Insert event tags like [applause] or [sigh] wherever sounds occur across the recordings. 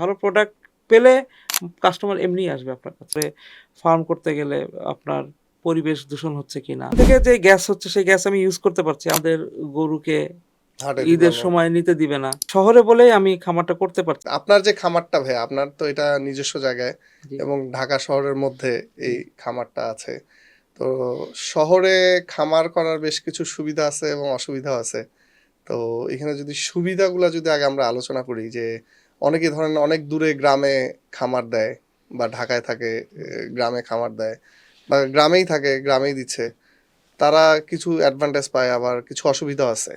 ভালো প্রোডাক্ট পেলে কাস্টমার এমনি আসবে আপনার কাছে। ফার্ম করতে গেলে আপনার পরিবেশ দূষণ হচ্ছে কিনা। থেকে যে গ্যাস হচ্ছে সেই গ্যাস আমি ইউজ করতে পারছি। আমাদের গরুকে ঈদের সময় নিতে দিবে না। শহরে বলেই আমি খামারটা করতে পারছি। আপনার যে খামারটা ভাই আপনার তো এটা নিজস্ব জায়গায় এবং ঢাকা শহরের মধ্যে এই খামারটা আছে। তো শহরে খামার করার বেশ কিছু সুবিধা আছে এবং অসুবিধা আছে। তো এখানে যদি সুবিধাগুলো যদি আগে আমরা আলোচনা করি যে অনেকে ধরেন অনেক দূরে গ্রামে খামার দেয় বা ঢাকায় থাকে গ্রামে খামার দেয় বা গ্রামেই থাকে গ্রামেই দিচ্ছে। তারা কিছু অ্যাডভান্টেজ পায় আবার কিছু অসুবিধা আছে।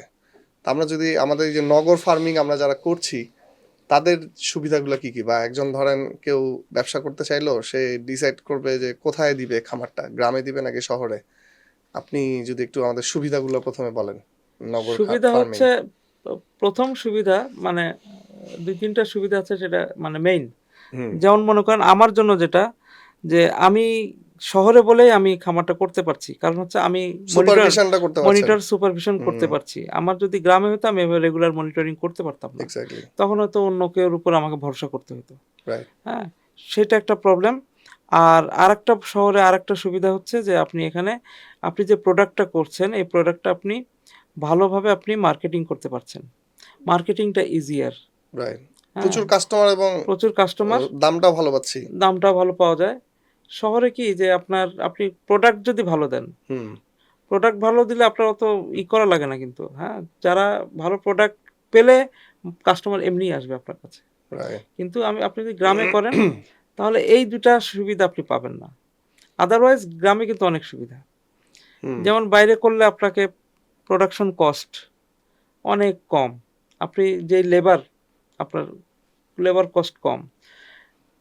আমরা যদি আমাদের যে নগর ফার্মিং আমরা যারা করছি তাদের সুবিধাগুলো কি কি? বা একজন ধরেন কেউ ব্যবসা করতে চাইলো সে ডিসাইড করবে যে কোথায় দিবে খামারটা? গ্রামে দিবে নাকি শহরে? আপনি যদি একটু আমাদের সুবিধাগুলো প্রথমে বলেন নগর সুবিধা হচ্ছে প্রথম সুবিধা মানে দুই তিনটা সুবিধা আছে সেটা মানে মেইন যেমন মনে করেন আমার জন্য যেটা যে আমি শহরে বলেই আমি খামারটা করতে পারছি। কারণ হচ্ছে আমি মনিটর সুপারভিশন করতে পারছি। আমার যদি গ্রামে হতো আমি রেগুলার মনিটরিং করতে পারতাম না। তখন হয়তো অন্য কেউ উপর আমাকে ভরসা করতে হতো। হ্যাঁ সেটা একটা প্রবলেম আর আরেকটা শহরে আরেকটা সুবিধা হচ্ছে যে আপনি এখানে আপনি যে প্রোডাক্টটা করছেন এই প্রোডাক্টটা আপনি ভালোভাবে আপনি মার্কেটিং করতে পারছেন। মার্কেটিংটা ইজিয়ার রাইট প্রচুর কাস্টমার এবং প্রচুর কাস্টমার দামটাও ভালো পাচ্ছি। দামটাও ভালো পাওয়া যায়। শহরে কি যে আপনার আপনি প্রোডাক্ট যদি ভালো দেন হুম। প্রোডাক্ট ভালো দিলে আপনার অত ই করা লাগে না কিন্তু হ্যাঁ? যারা ভালো প্রোডাক্ট পেলে কাস্টমার এমনি আসবে আপনার কাছে। কিন্তু আমি আপনি যদি গ্রামে [clears throat] করেন তাহলে এই দুটা সুবিধা আপনি পাবেন না। আদারওয়াইজ গ্রামে কিন্তু অনেক সুবিধা। যেমন বাইরে করলে আপনাকে প্রোডাকশন কস্ট অনেক কম। আপনি যে লেবার আপনার লেবার কস্ট কম।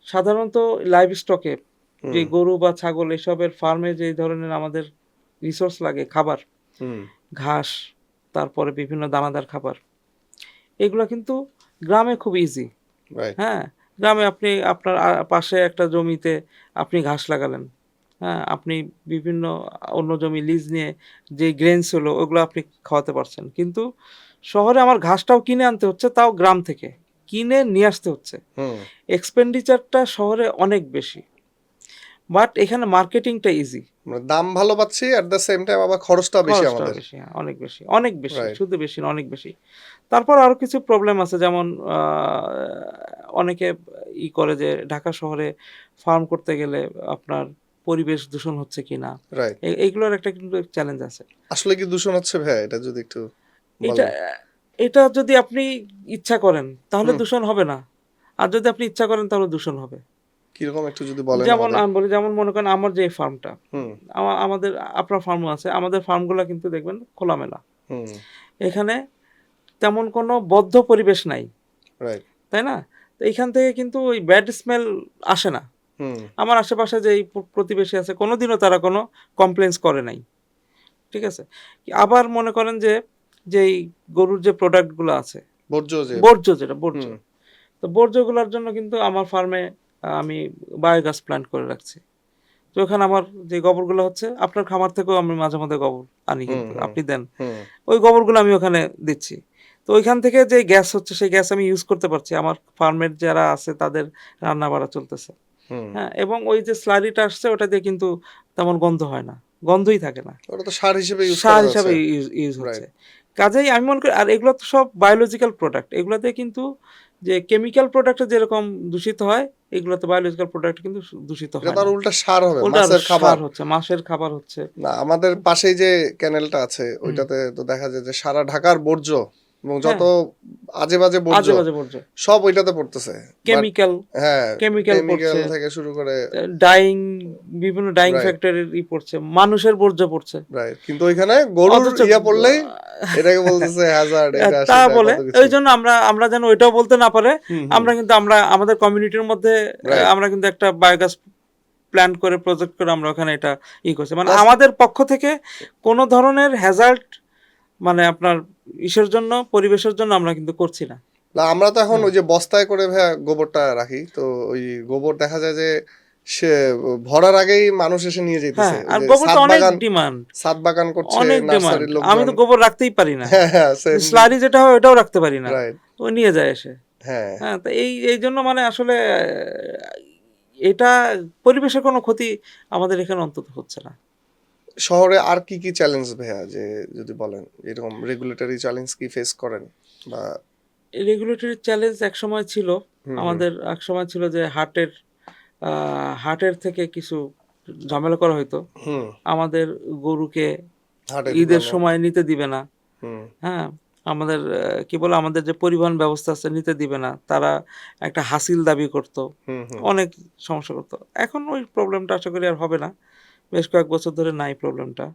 সাধারণত লাইভ স্টকে যে গরু বা ছাগল এসবের ফার্মে যে ধরনের আমাদের রিসোর্স লাগে খাবার ঘাস তারপরে বিভিন্ন দানাদার খাবার এগুলো কিন্তু গ্রামে খুব ইজি হ্যাঁ গ্রামে আপনি আপনার পাশে একটা জমিতে আপনি ঘাস লাগালেন হ্যাঁ আপনি বিভিন্ন অন্য জমি লিজ নিয়ে যে গ্রেনস হলো ওগুলো আপনি খাওয়াতে পারছেন। কিন্তু শহরে আমার ঘাসটাও কিনে আনতে হচ্ছে তাও গ্রাম থেকে। কিনে নিয়ে আসতে হচ্ছে। এক্সপেন্ডিচারটা শহরে অনেক বেশি। বাট এখানে মার্কেটিংটা ইজি মানে দাম ভালো পাচ্ছি এট দ্য সেম টাইম আবার খরচটা বেশি আমাদের। হ্যাঁ, অনেক বেশি অনেক বেশি শুধু বেশি না অনেক বেশি। তারপর আরও কিছু প্রবলেম আছে যেমন অনেকে ই করে যে ঢাকা শহরে ফার্ম করতে গেলে আপনার পরিবেশ দূষণ হচ্ছে কিনা। এইগুলোর একটা কিন্তু চ্যালেঞ্জ আছে। আসলে কি দূষণ হচ্ছে ভাই এটা যদি একটু এটা। এটা যদি আপনি ইচ্ছা করেন তাহলে দূষণ হবে না। আর যদি আপনি ইচ্ছা করেন তাহলে দূষণ হবে। কীরকম একটু যদি বলেন যেমন? আমি বলি যেমন মনে করেন আমার যে ফার্মটা আমাদের আপনার ফার্মও আছে আমাদের ফার্মগুলো কিন্তু দেখবেন খোলামেলা। এখানে তেমন কোনো বদ্ধ পরিবেশ নাই। তাই না? তো এইখান থেকে কিন্তু ওই ব্যাড স্মেল আসে না। হুম। আমার আশেপাশে যে প্রতিবেশী আছে কোনোদিনও তারা কোনো কমপ্লেন্স করে নাই। ঠিক আছে? আবার মনে করেন যে যেই গরুর যে প্রোডাক্টগুলো আছে। বর্জ্য যে। বর্জ্য যেটা বর্জ্য। তো বর্জ্যগুলোর জন্য কিন্তু আমার ফার্মে আমি বায়োগ্যাস প্ল্যান্ট করে রাখছি। তো ওখানে আমার যে গোবরগুলো হচ্ছে আপনার খামার থেকেও আমি মাঝে মধ্যে গোবর আনি কিন্তু। আপনি দেন। ওই গোবরগুলো আমি ওখানে দিচ্ছি। তো ওইখান থেকে যে গ্যাস হচ্ছে সেই গ্যাস আমি ইউজ করতে পারছি। আমার ফার্মের যারা আছে তাদের রান্না বাড়া চলতেছে হ্যাঁ এবং ওই যে স্লারিটা আসছে ওটা দিয়ে কিন্তু তেমন গন্ধ হয় না। গন্ধই থাকে না। ওটা তো সার হিসেবে ইউজ সার হিসাবে ইউজ হচ্ছে। কাজেই আমি মনে করি আর এগুলো তো সব বায়োলজিক্যাল প্রোডাক্ট এগুলোতে কিন্তু যে কেমিক্যাল প্রোডাক্ট যেরকম দূষিত হয় এগুলোতে বায়োলজিক্যাল প্রোডাক্ট কিন্তু দূষিত হয় তার উল্টা সার হবে মাছের খাবার। হচ্ছে মাছের খাবার হচ্ছে। না আমাদের পাশেই যে ক্যানেলটা আছে ওইটাতে তো দেখা যায় যে সারা ঢাকার বর্জ্য এবং যত আজে বাজে বর্জ্য বর্জ্য। সব ওইটাতে পড়তেছে। কেমিক্যাল হ্যাঁ কেমিক্যাল পড়ছে। থেকে শুরু করে ডাইং বিভিন্ন ডাইং. ফ্যাক্টরির ই পড়ছে মানুষের বর্জ্য পড়ছে। রাইট কিন্তু ওইখানে গরুর ইয়া পড়লেই এটাকে বলতেছে হ্যাজার্ড এটা তা বলে ওই জন্য আমরা আমরা যেন ওইটাও বলতে না পারে। আমরা কিন্তু আমরা আমাদের কমিউনিটির মধ্যে আমরা কিন্তু একটা বায়োগ্যাস প্ল্যান করে প্রজেক্ট করে আমরা ওখানে এটা ই করছি। মানে আমাদের পক্ষ থেকে কোনো ধরনের হ্যাজাল্ট মানে আপনার ইসের জন্য পরিবেশের জন্য আমরা কিন্তু করছি না। না আমরা তো এখন ওই যে বস্তায় করে ভাইয়া গোবরটা রাখি তো ওই গোবর দেখা যায় যে সে ভরার আগেই মানুষ এসে নিয়ে হ্যাঁ যেতেছে। আর গোবর তো অনেক ডিমান্ড ছাদ বাগান করছে অনেক ডিমান্ড আমি তো গোবর রাখতেই পারি না। হ্যাঁ হ্যাঁ স্লারি যেটা হয় ওটাও রাখতে পারি না. ও নিয়ে যায় এসে। হ্যাঁ। হ্যাঁ এই এই জন্য মানে আসলে এটা পরিবেশের কোনো ক্ষতি আমাদের এখানে অন্তত হচ্ছে না। শহরে আর কি কি চ্যালেঞ্জ ভাইয়া যে যদি বলেন এরকম রেগুলেটরি চ্যালেঞ্জ কি ফেস করেন? বা রেগুলেটরি চ্যালেঞ্জ এক সময় ছিল আমাদের এক সময় ছিল যে হাটের হাটের থেকে কিছু ঝামেলা করা হইতো। আমাদের গরুকে ঈদের সময় নিতে দিবে না। হ্যাঁ আমাদের কি বলে আমাদের যে পরিবহন ব্যবস্থা আছে নিতে দিবে না। তারা একটা হাসিল দাবি করত। অনেক সমস্যা করতো। এখন ওই প্রবলেমটা আশা করি আর হবে না। বেশ কয়েক বছর ধরে নাই প্রবলেমটা